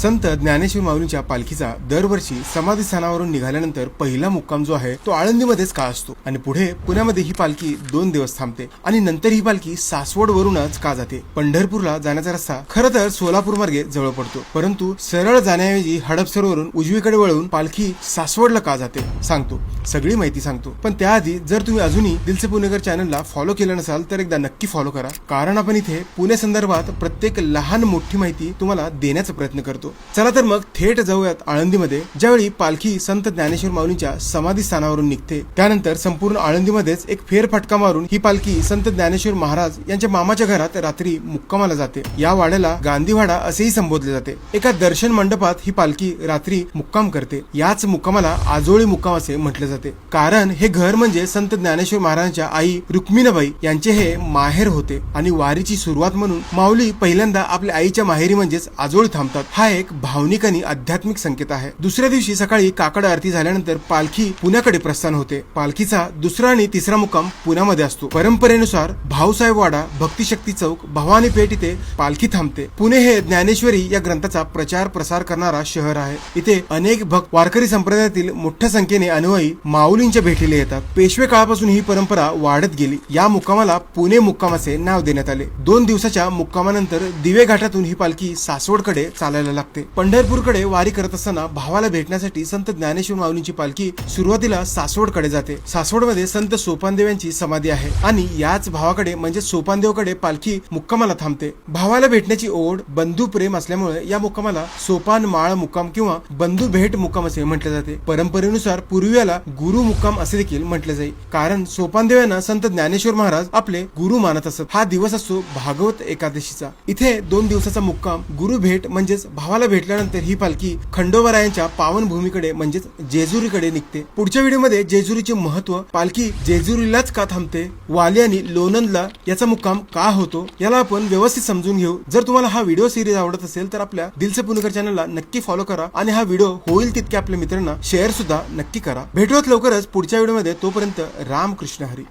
संत ज्ञानेश्वर माऊलींच्या पालखीचा दरवर्षी समाधी स्थानावरून निघाल्यानंतर पहिला मुक्काम जो आहे तो आळंदीमध्येच का असतो. आणि पुढे पुण्यामध्ये ही पालखी दोन दिवस थांबते आणि नंतर ही पालखी सासवड वरूनच का जाते? पंढरपूरला जाण्याचा रस्ता खर तर सोलापूर मार्गे जवळ पडतो. परंतु सरळ जाण्याऐवजी हडपसरवरून उजवीकडे वळून पालखी सासवडला का जाते? सांगतो. सगळी माहिती सांगतो. पण त्याआधी जर तुम्ही अजूनही दिलसे पुणेकर चॅनलला फॉलो केलं नसाल तर एकदा नक्की फॉलो करा. कारण आपण इथे पुणे संदर्भात प्रत्येक लहान मोठी माहिती तुम्हाला देण्याचा प्रयत्न करतो. चला तर मग थेट जाऊयात आळंदीमध्ये ज्यावेळी पालखी संत ज्ञानेश्वर माऊलींच्या समाधी स्थानावरून निघते. त्यानंतर संपूर्ण आळंदीमध्येच एक फेरफटका मारून ही पालखी संत ज्ञानेश्वर महाराज यांच्या मामाच्या घरात रात्री मुक्कामाला जाते. या वाड्याला गांधीवाडा असेही संबोधले जाते. एका दर्शन मंडपात ही पालखी रात्री मुक्काम करते. याच मुक्कामाला आजोळी मुक्काम असे म्हटले जाते. कारण हे घर म्हणजे संत ज्ञानेश्वर महाराजांच्या आई रुक्मिणाबाई यांचे हे माहेर होते. आणि वारीची सुरुवात म्हणून माऊली पहिल्यांदा आपल्या आईच्या माहेरी म्हणजेच आजोळी थांबतात. हा एक भावनिक आणि आध्यात्मिक संकेत आहे. दुसऱ्या दिवशी सकाळी काकड आरती झाल्यानंतर पालखी पुण्याकडे प्रस्थान होते. पालखीचा दुसरा आणि तिसरा मुक्काम पुण्यामध्ये असतो. परंपरेनुसार भाऊसाहेब वाडा भक्तिशक्ती चौक भवानी पेठ इथे पालखी थांबते. पुणे हे ज्ञानेश्वरी या ग्रंथाचा प्रचार प्रसार करणारा शहर आहे. इथे अनेक भक्त वारकरी संप्रदायातील मोठ्या संख्येने अनुयायी माऊलींच्या भेटीला येतात. पेशवे काळापासून ही परंपरा वाढत गेली. या मुक्कामाला पुणे मुक्कामाचे नाव देण्यात आले. दोन दिवसाच्या मुक्कामानंतर दिवे घाटातून ही पालखी सासवडकडे चालायला लागते. पंढरपूरकडे वारी करत असताना भावाला भेटण्यासाठी संत ज्ञानेश्वर माऊलींची पालखी सुरुवातीला सासवडकडे जाते. सासवडमध्ये संत सोपानदेव यांची समाधी आहे आणि याच भावाकडे म्हणजे सोपानदेवकडे पालखी मुक्कामाला थांबते. भावाला भेटण्याची ओढ बंधू प्रेम असल्यामुळे या मुक्कामाला सोपान माळ मुक्काम किंवा बंधू भेट मुक्काम असे म्हटले जाते. परंपरेनुसार पूर्वी याला गुरु मुक्काम असे देखील म्हटले जाईल कारण सोपानदेव यांना संत ज्ञानेश्वर महाराज आपले गुरु मानत असत. हा दिवस असतो भागवत एकादशीचा. इथे दोन दिवसाचा मुक्काम गुरु भेट म्हणजेच भाव भावाला भेटल्यानंतर ही पालखी खंडोबरायांच्या पावन भूमीकडे म्हणजेच जेजुरीकडे निघते. पुढच्या व्हिडिओमध्ये जेजुरीचे महत्त्व पालखी जेजुरीलाच का थांबते वाली आणि लोणंदला याचा मुक्काम का होतो याला आपण व्यवस्थित समजून घेऊ. जर तुम्हाला हा व्हिडिओ सिरीज आवडत असेल तर आपल्या दिलसे पुणेकर चॅनलला नक्की फॉलो करा आणि हा व्हिडिओ होईल तितके आपल्या मित्रांना शेअर सुद्धा नक्की करा. भेटूयात लवकरच पुढच्या व्हिडिओमध्ये. तोपर्यंत राम कृष्ण हरी.